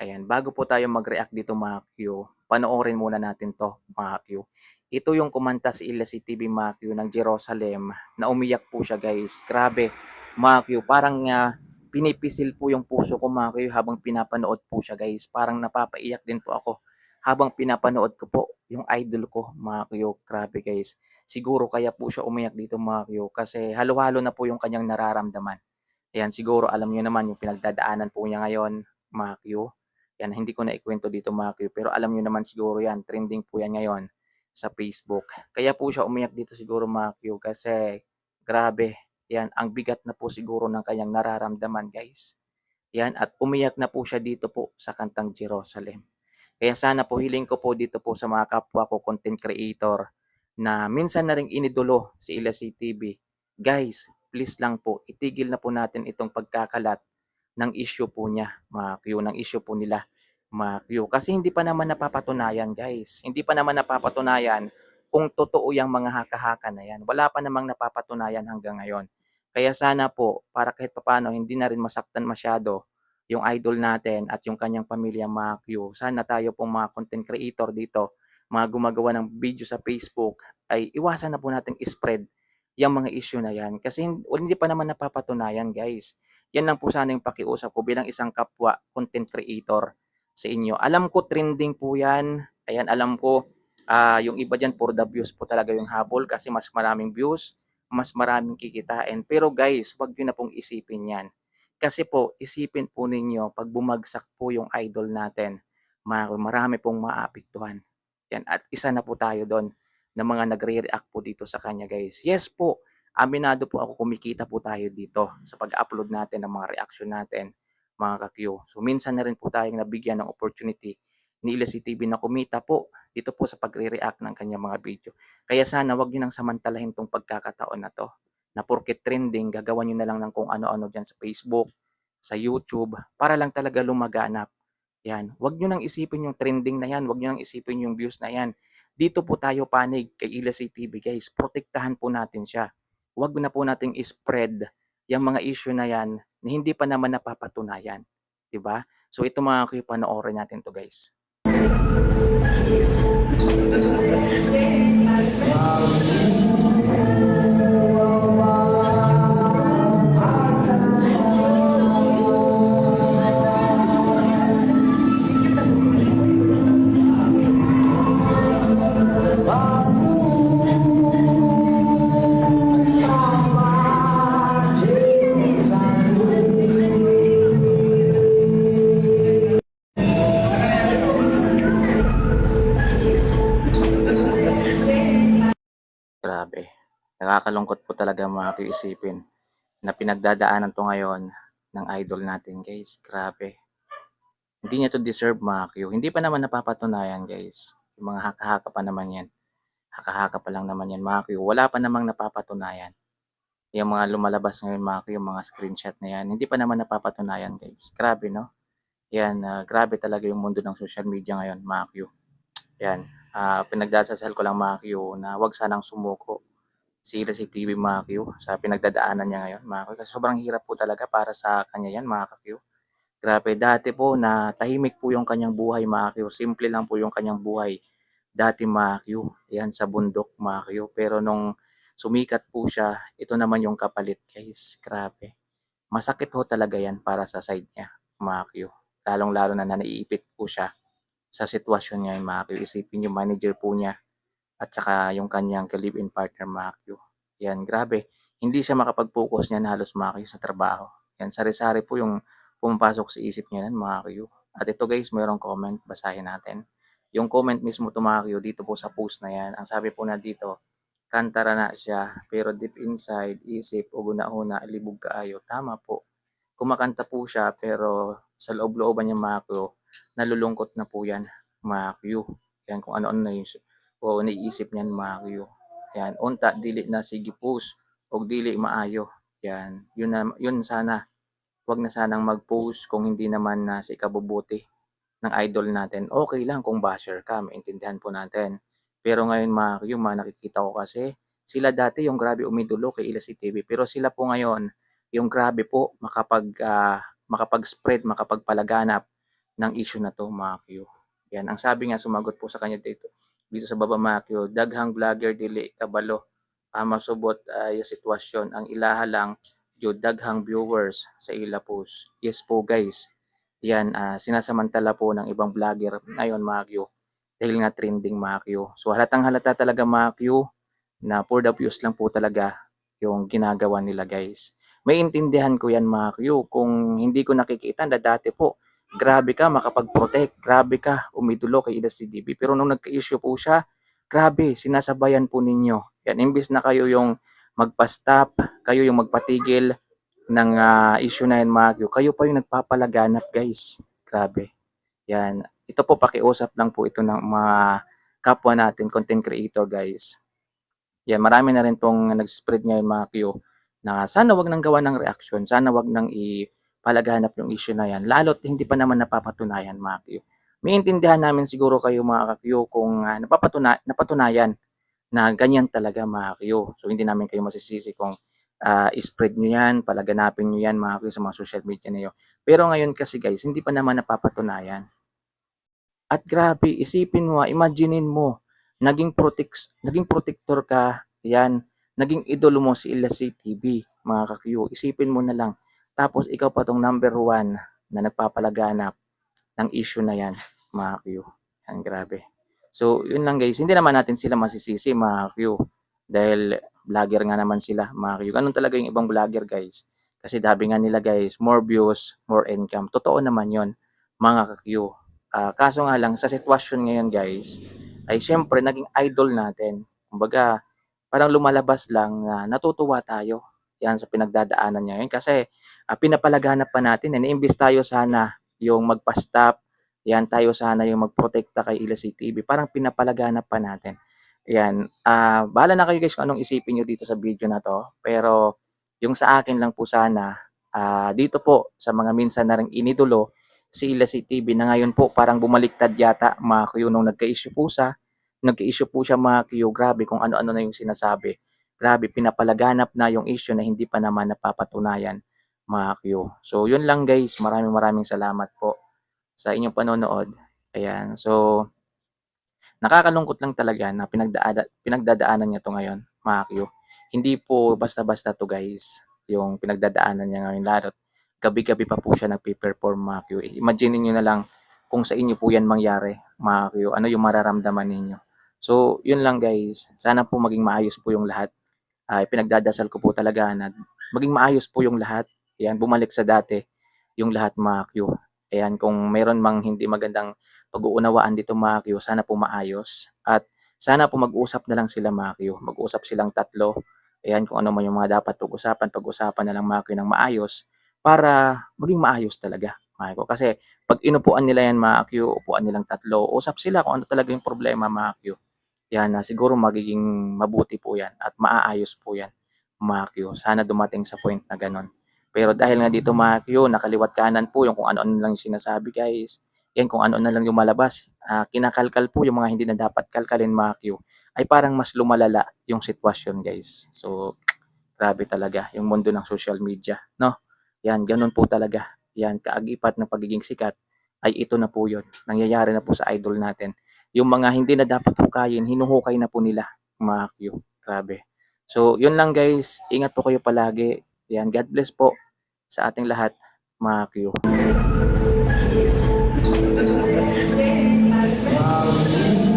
Ayan, bago po tayo mag-react dito mga Q, panoorin muna natin 'to mga Q. Ito yung kumanta si Illa TV mga Q ng Jerusalem na umiyak po siya guys. Grabe mga Q, parang ah, pinipisil po yung puso ko mga Q habang pinapanood po siya guys. Parang napapaiyak din po ako habang pinapanood ko po yung idol ko mga Q. Grabe guys. Siguro kaya po siya umiyak dito mga Q kasi halo-halo na po yung kanyang nararamdaman. Ayan, siguro alam niyo naman yung pinagdadaanan po niya ngayon mga Q. Yan, hindi ko na ikwento dito mga Q, pero alam nyo naman siguro yan, trending po yan ngayon sa Facebook. Kaya po siya umiyak dito siguro mga Q kasi grabe, yan, ang bigat na po siguro ng kanyang nararamdaman guys. Yan, at umiyak na po siya dito po sa kantang Jerusalem. Kaya sana po hiling ko po dito po sa mga kapwa ko content creator na minsan na rin inidolo si Ila CTV. Guys, please lang po, itigil na po natin itong pagkakalat ng issue po niya, mga Q, ng issue po nila, Q. Kasi hindi pa naman napapatunayan, guys. Hindi pa naman napapatunayan kung totoo yung mga haka-haka na yan. Wala pa namang napapatunayan hanggang ngayon. Kaya sana po, para kahit papano, hindi na rin masaktan masyado yung idol natin at yung kanyang pamilya, Q. Sana tayo pong mga content creator dito, mga gumagawa ng video sa Facebook, ay iwasan na po natin spread yung mga issue na yan. Kasi hindi pa naman napapatunayan, guys. Yan lang po sana yung pakiusap ko bilang isang kapwa content creator sa inyo. Alam ko trending po yan. Ayan, alam ko ah yung iba dyan for the views po talaga yung habol kasi mas maraming views, mas maraming kikitain. Pero guys, wag nyo na pong isipin yan. Kasi po, isipin po ninyo, pag bumagsak po yung idol natin, ma- marami pong maapektuhan. Yan, at isa na po tayo doon na mga nagre-react po dito sa kanya guys. Yes po, aminado po ako kumikita po tayo dito sa pag-upload natin ng mga reaction natin mga ka-Q. So minsan na rin po tayong nabigyan ng opportunity ni Ilasi TV na kumita po dito po sa pagre-react ng kanyang mga video. Kaya sana wag niyo nang samantalahin tong pagkakataon na to na porket trending, gagawan niyo na lang ng kung ano-ano dyan sa Facebook, sa YouTube, para lang talaga lumaganap. Yan. Wag niyo nang isipin yung trending na yan. Wag niyo nang isipin yung views na yan. Dito po tayo panig kay Ilasi TV guys. Protektahan po natin siya wag na po nating spread yung mga issue na yan na hindi pa naman napapatunayan. ba? So ito mga kuya, panoorin natin to guys. Grabe. Nakakalungkot po talaga mga kuya isipin na pinagdadaanan to ngayon ng idol natin guys. Grabe. Hindi niya to deserve mga Q. Hindi pa naman napapatunayan guys. Yung mga haka-haka pa naman yan. Haka-haka pa lang naman yan mga Q. Wala pa namang napapatunayan. Yung mga lumalabas ngayon mga Q, yung mga screenshot na yan. Hindi pa naman napapatunayan guys. Grabe no? Yan, ah, grabe talaga yung mundo ng social media ngayon mga Q. Yan, ah, pinagdasasal ko lang mga Q na wag sanang sumuko si si TV mga Q sa pinagdadaanan niya ngayon mga. Kasi sobrang hirap po talaga para sa kanya yan mga. Grabe, dati po na tahimik po yung kanyang buhay mga. Simple lang po yung kanyang buhay. Dati mga Q, yan sa bundok mga. Pero nung sumikat po siya, ito naman yung kapalit guys. Grabe. Masakit ho talaga yan para sa side niya mga. Lalong-lalo na na naiipit po siya sa sitwasyon niya mga. Isipin yung manager po niya at saka yung kanyang ka-live-in partner Q. Yan, grabe. Hindi siya makapag-focus niyan halos Q sa trabaho. Yan, sari-sari po yung pumapasok sa isip niya mga Q. At ito guys, mayroong comment, basahin natin. Yung comment mismo to Q dito po sa post na yan. Ang sabi po na dito, kantara na siya, pero deep inside, isip o guna-una, libog kaayo. Tama po. Kumakanta po siya, pero sa loob-looban niya Q, nalulungkot na po yan Q. Yan kung ano-ano na yung o naiisip niyan Q. Yan, unta dili na sige post o dili maayo. Yan, yun na, yun sana. Huwag na sanang mag-post kung hindi naman na si kabubuti ng idol natin. Okay lang kung basher ka, maintindihan po natin. Pero ngayon mga mga nakikita ko kasi, sila dati yung grabe umidolo kay Ila TV. Pero sila po ngayon, yung grabe po makapag, ah, makapag-spread, makapagpalaganap ng issue na to mga Q. Yan, ang sabi nga sumagot po sa kanya dito dito sa baba Q, daghang vlogger dili kabalo ah, masubot ay sitwasyon ang ilaha lang jud daghang viewers sa ila post. Yes po guys. Yan ah, sinasamantala po ng ibang vlogger ngayon Q dahil nga trending Q. So halatang halata talaga Q na for the views lang po talaga yung ginagawa nila guys. May intindihan ko yan Q kung hindi ko nakikita na dati po grabe ka makapag-protect, grabe ka umidolo kay Ida CDB. Pero nung nagka-issue po siya, grabe, sinasabayan po ninyo. Yan, imbis na kayo yung magpa-stop, kayo yung magpatigil ng ah, issue na yan Q, kayo pa yung nagpapalaganap guys. Grabe. Yan. Ito po pakiusap lang po ito ng mga kapwa natin, content creator guys. Yan, marami na rin pong nag-spread ngayon mga Q na sana wag nang gawa ng reaction, sana wag nang ipalaganap yung issue na yan, lalo't hindi pa naman napapatunayan mga Q. May intindihan namin siguro kayo mga Q kung uh, napapatuna, napatunayan na ganyan talaga mga Q. So hindi namin kayo masisisi kung uh, spread nyo yan, palaganapin nyo yan mga Q sa mga social media niyo. Pero ngayon kasi guys, hindi pa naman napapatunayan. At grabe, isipin mo, imaginein mo, naging protect, naging protector ka, yan, naging idolo mo si Ila TV, mga kakyo. Isipin mo na lang. Tapos ikaw pa tong number one na nagpapalaganap ng issue na yan, mga kakyo. Yan, grabe. So, yun lang guys. Hindi naman natin sila masisisi, mga kakyo. Dahil vlogger nga naman sila, mga kakyo. Ganun talaga yung ibang vlogger guys. Kasi dabi nga nila guys, more views, more income. Totoo naman yon mga kakyo. Uh, kaso nga lang, sa sitwasyon ngayon guys, ay syempre naging idol natin. Kumbaga, parang lumalabas lang na natutuwa tayo yan sa pinagdadaanan niya yun. Kasi uh, pinapalaganap pa natin. And imbis tayo sana yung magpa-stop, yan tayo sana yung magprotekta kay Ilasi TV. Parang pinapalaganap pa natin. Yan. Uh, bahala na kayo guys kung anong isipin nyo dito sa video na to. Pero yung sa akin lang po sana, uh, dito po sa mga minsan na rin inidolo, si Ilasi TV na ngayon po parang bumaliktad yata mga kuyo nung nagka-issue po sa nagka-issue po siya mga kuyo grabe kung ano-ano na yung sinasabi grabe pinapalaganap na yung issue na hindi pa naman napapatunayan mga kuyo so yun lang guys maraming maraming salamat po sa inyong panonood ayan so nakakalungkot lang talaga na pinagdaada, pinagdadaanan niya to ngayon mga kuyo hindi po basta-basta to guys yung pinagdadaanan niya ngayon lalo gabi-gabi pa po siya nagpe-perform mga Q. Imagine niyo na lang kung sa inyo po yan mangyari mga Q, ano yung mararamdaman ninyo. So, yun lang guys. Sana po maging maayos po yung lahat. Ay, uh, pinagdadasal ko po talaga na maging maayos po yung lahat. Ayan, bumalik sa dati yung lahat mga Q. Ayan, kung mayroon mang hindi magandang pag-uunawaan dito mga Q, sana po maayos. At sana po mag-usap na lang sila mga Q. Mag-usap silang tatlo. Ayan, kung ano man yung mga dapat pag-usapan, pag-usapan na lang mga Q ng maayos para maging maayos talaga. Mga ko. Kasi pag inupuan nila yan mga Q, upuan nilang tatlo, usap sila kung ano talaga yung problema mga Q. Yan na siguro magiging mabuti po yan at maaayos po yan mga Q. Sana dumating sa point na ganun. Pero dahil nga dito mga Q, nakaliwat kanan po yung kung ano-ano lang yung sinasabi guys. Yan kung ano na lang yung malabas. Uh, kinakalkal po yung mga hindi na dapat kalkalin mga Q. Ay parang mas lumalala yung sitwasyon guys. So, grabe talaga yung mundo ng social media. No? Yan, ganun po talaga. Yan, kaagipat ng pagiging sikat ay ito na po yun. Nangyayari na po sa idol natin yung mga hindi na dapat hukayin, hinuhukay na po nila, mga Q. Grabe. So, yun lang guys. Ingat po kayo palagi. Yan, God bless po sa ating lahat, mga Q. Um,